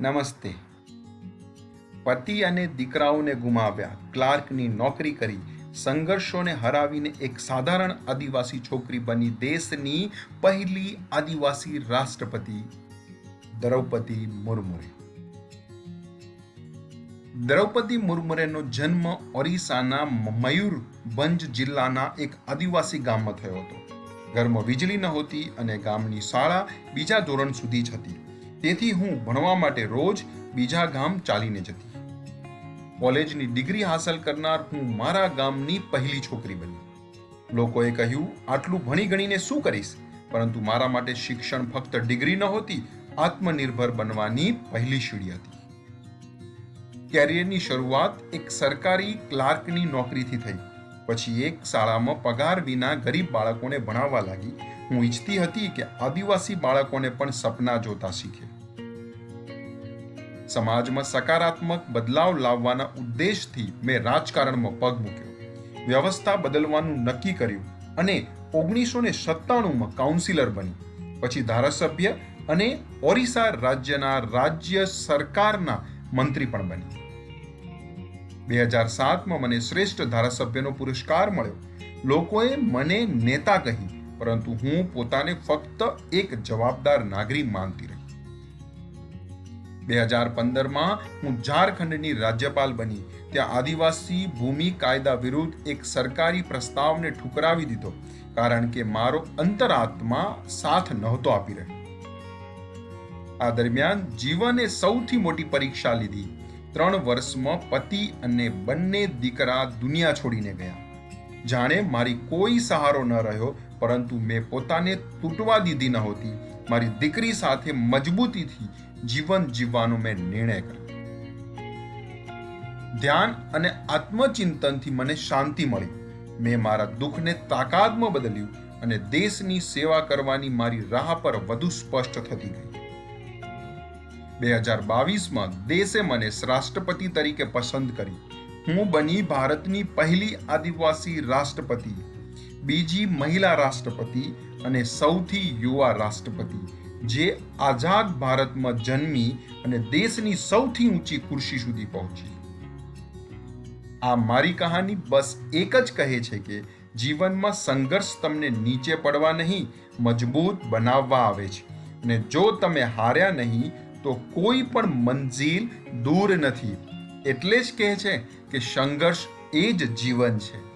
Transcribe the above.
નમસ્તે. પતિ અને દીકરાઓને ગુમાવ્યા. ક્લાર્કની નોકરી કરી. સંઘર્ષોને હરાવીને એક સાધારણ આદિવાસી છોકરી બની દેશની પહેલી આદિવાસી રાષ્ટ્રપતિ દ્રૌપદી મુર્મુએ દ્રૌપદી મુર્મુરેનો જન્મ ઓરિસ્સાના મયુરભંજ જિલ્લાના એક આદિવાસી ગામમાં થયો હતો. ઘરમાં વીજળી નહોતી અને ગામની શાળા બીજા ધોરણ સુધી જ હતી. તેથી હું ભણવા માટે રોજ બીજા ગામ ચાલીને જતી. કોલેજની ડિગ્રી હાંસલ કરનાર હું મારા ગામની પહેલી છોકરી બની. લોકોએ કહ્યું, આટલું ભણી ગણીને શું કરીશ? પરંતુ મારા માટે શિક્ષણ ફક્ત ડિગ્રી નહોતી આત્મનિર્ભર બનવાની પહેલી સીડી હતી. કેરિયરની શરૂઆત એક સરકારી ક્લાર્કની નોકરીથી થઈ. પછી એક શાળામાં પગાર વિના ગરીબ બાળકોને ભણાવવા લાગી. હું ઈચ્છતી હતી કે આદિવાસી બાળકોને પણ સપના જોતા શીખે. સમાજમાં સકારાત્મક બદલાવ લાવવાના ઉદ્દેશથી મેં રાજકારણમાં પગ મૂક્યો. વ્યવસ્થા બદલવાનું નક્કી કર્યું અને ઓગણીસો ને સત્તાણુંમાં કાઉન્સિલર બની. પછી ધારાસભ્ય અને ઓરિસ્સા રાજ્યના રાજ્ય સરકારના મંત્રી પણ બની. બે હજાર સાતમાં મને શ્રેષ્ઠ ધારાસભ્યનો પુરસ્કાર મળ્યો. લોકોએ મને નેતા કહી, પરંતુ હું પોતાને ફક્ત એક જવાબદાર નાગરિક માનતી રહી. બે હજાર પંદરમાં હું ઝારખંડની રાજ્યપાલ બની. ત્યાં આદિવાસી ભૂમિ કાયદા વિરુદ્ધ એક સરકારી પ્રસ્તાવને ઠુકરાવી દીધો, કારણ કે મારો અંતરાત્મા સાથ નહોતો આપી રહ્યો. આ દરમિયાન જીવને સૌથી મોટી પરીક્ષા લીધી. ત્રણ વર્ષમાં પતિ અને બંને દીકરા દુનિયા છોડીને ગયા. જાણે મારી કોઈ સહારો ન રહ્યો પરંતુ મેં પોતાને તૂટવા દીધી નહોતી મારી દીકરી સાથે મજબૂતીથી જીવન જીવવાનો મેં નિર્ણય કર્યો. ધ્યાન અને આત્મચિંતનથી મને શાંતિ મળી. મેં મારા દુઃખને તાકાતમાં બદલ્યું અને દેશની સેવા કરવાની મારી રાહ પર વધુ સ્પષ્ટ થતી ગઈ. બે હજાર બાવીસમાં દેશે મને રાષ્ટ્રપતિ તરીકે પસંદ કરી. હું બની ભારતની પહેલી આદિવાસી રાષ્ટ્રપતિ. બીજી મહિલા રાષ્ટ્રપતિ અને સૌથી યુવા રાષ્ટ્રપતિ, જે આઝાદ ભારતમાં જન્મી અને દેશની સૌથી ઊંચી ખુરશી સુધી પહોંચી. આ મારી કહાની બસ એક જ કહે છે કે, જીવનમાં સંઘર્ષ તમને નીચે પડવા નહીં, મજબૂત બનાવવા આવે છે. અને જો તમે હાર્યા નહીં, તો કોઈ પણ મંજિલ દૂર નથી. એટલે જ કહે છે કે સંઘર્ષ એ જ જીવન છે.